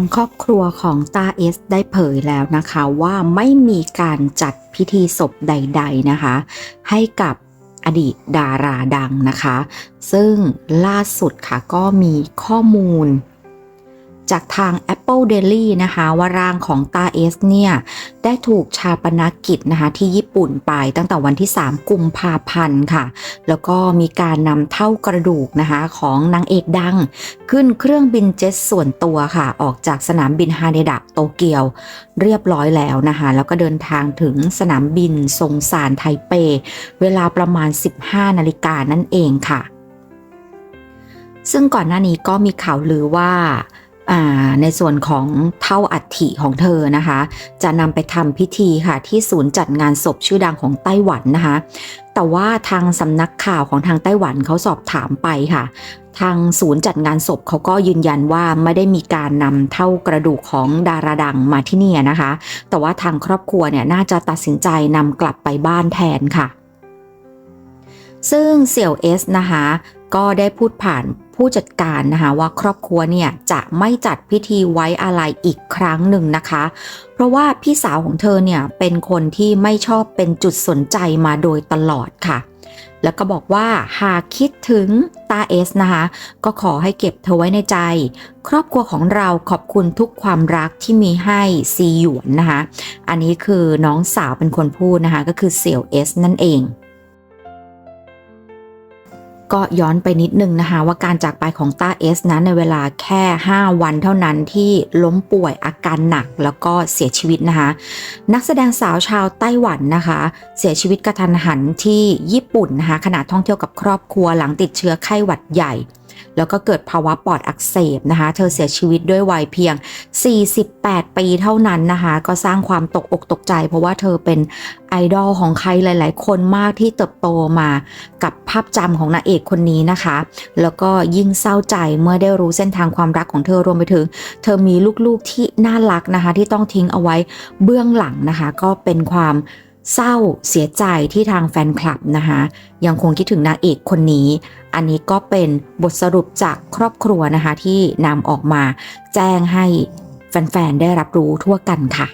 างครอบครัวของตาเอสได้เผยแล้วนะคะว่าไม่มีการจัดพิธีศพใด ๆนะคะ ให้กับอดีตดาราดังนะคะ ซึ่งล่าสุดค่ะก็มีข้อมูล จากทาง Apple Daily นะคะ ว่าร่างของตาเอสเนี่ย ได้ถูกชาปนกิจนะคะที่ญี่ปุ่นไปตั้งแต่วันที่ 3 กุมภาพันธ์ค่ะ แล้วก็มีการนำเท่ากระดูกนะคะของนางเอกดัง ขึ้นเครื่องบินเจ็ตส่วนตัวค่ะ ออกจากสนามบินฮาเดดะโตเกียว เรียบร้อยแล้วนะคะแล้วก็เดินทางถึงสนามบินซงซานไทเป เวลาประมาณ 15 นาฬิกานั่นเองค่ะ ซึ่งก่อนหน้านี้ก็มีข่าวลือว่า ในส่วนของเท่าอัฐิของเธอนะคะ จะนำไปทำพิธีค่ะที่ศูนย์จัดงานศพชื่อดังของไต้หวันนะคะ แต่ว่าทางสำนักข่าวของทางไต้หวันเขาสอบถามไปค่ะ ทางศูนย์จัดงานศพเขาก็ยืนยันว่าไม่ได้มีการนำเท่ากระดูกของดาราดังมาที่นี่นะคะ แต่ว่าทางครอบครัวเนี่ยน่าจะตัดสินใจนำกลับไปบ้านแทนค่ะ ซึ่งเสี่ยวเอสนะคะก็ได้พูดผ่าน ผู้จัดการนะคะว่าครอบครัวเนี่ยจะไม่จัดพิธีไว้อาลัยอีกครั้งหนึ่งนะคะ เพราะว่าพี่สาวของเธอเนี่ยเป็นคนที่ไม่ชอบเป็นจุดสนใจมาโดยตลอดค่ะ แล้วก็บอกว่าหากคิดถึงตาเอสนะคะ ก็ขอให้เก็บเธอไว้ในใจ ครอบครัวของเราขอบคุณทุกความรักที่มีให้ซีหยวนนะคะ อันนี้คือน้องสาวเป็นคนพูดนะคะ ก็คือเสี่ยวเอสนั่นเอง ก็ย้อนไปนิดนึงนะคะว่าการจากไปของต้าเอสนั้นในเวลาแค่ 5 วันเท่านั้นที่ล้มป่วยอาการหนักแล้วก็เสียชีวิตนะคะนักแสดงสาวชาวไต้หวันนะคะ เสียชีวิตกระทันหันที่ญี่ปุ่นนะคะขณะท่องเที่ยวกับครอบครัวหลังติดเชื้อไข้หวัดใหญ่ แล้วก็เกิดภาวะปอดอักเสบนะคะ เธอเสียชีวิตด้วยวัยเพียง 48 ปีเท่านั้นนะคะ ก็สร้างความตกอกตกใจ เพราะว่าเธอเป็นไอดอลของใครหลาย ๆ คนมากที่เติบโตมากับภาพจำของนางเอกคนนี้นะคะ แล้วก็ยิ่งเศร้าใจเมื่อได้รู้เส้นทางความรักของเธอรวมไปถึง เธอมีลูก ๆ ที่น่ารักนะคะ ที่ต้องทิ้งเอาไว้เบื้องหลังนะคะ ก็เป็นความ เศร้าเสียใจที่ทางแฟนคลับนะคะยังคงคิดถึงนางเอกคนนี้ อันนี้ก็เป็นบทสรุปจากครอบครัวนะคะที่นำออกมาแจ้งให้แฟนๆได้รับรู้ทั่วกันค่ะ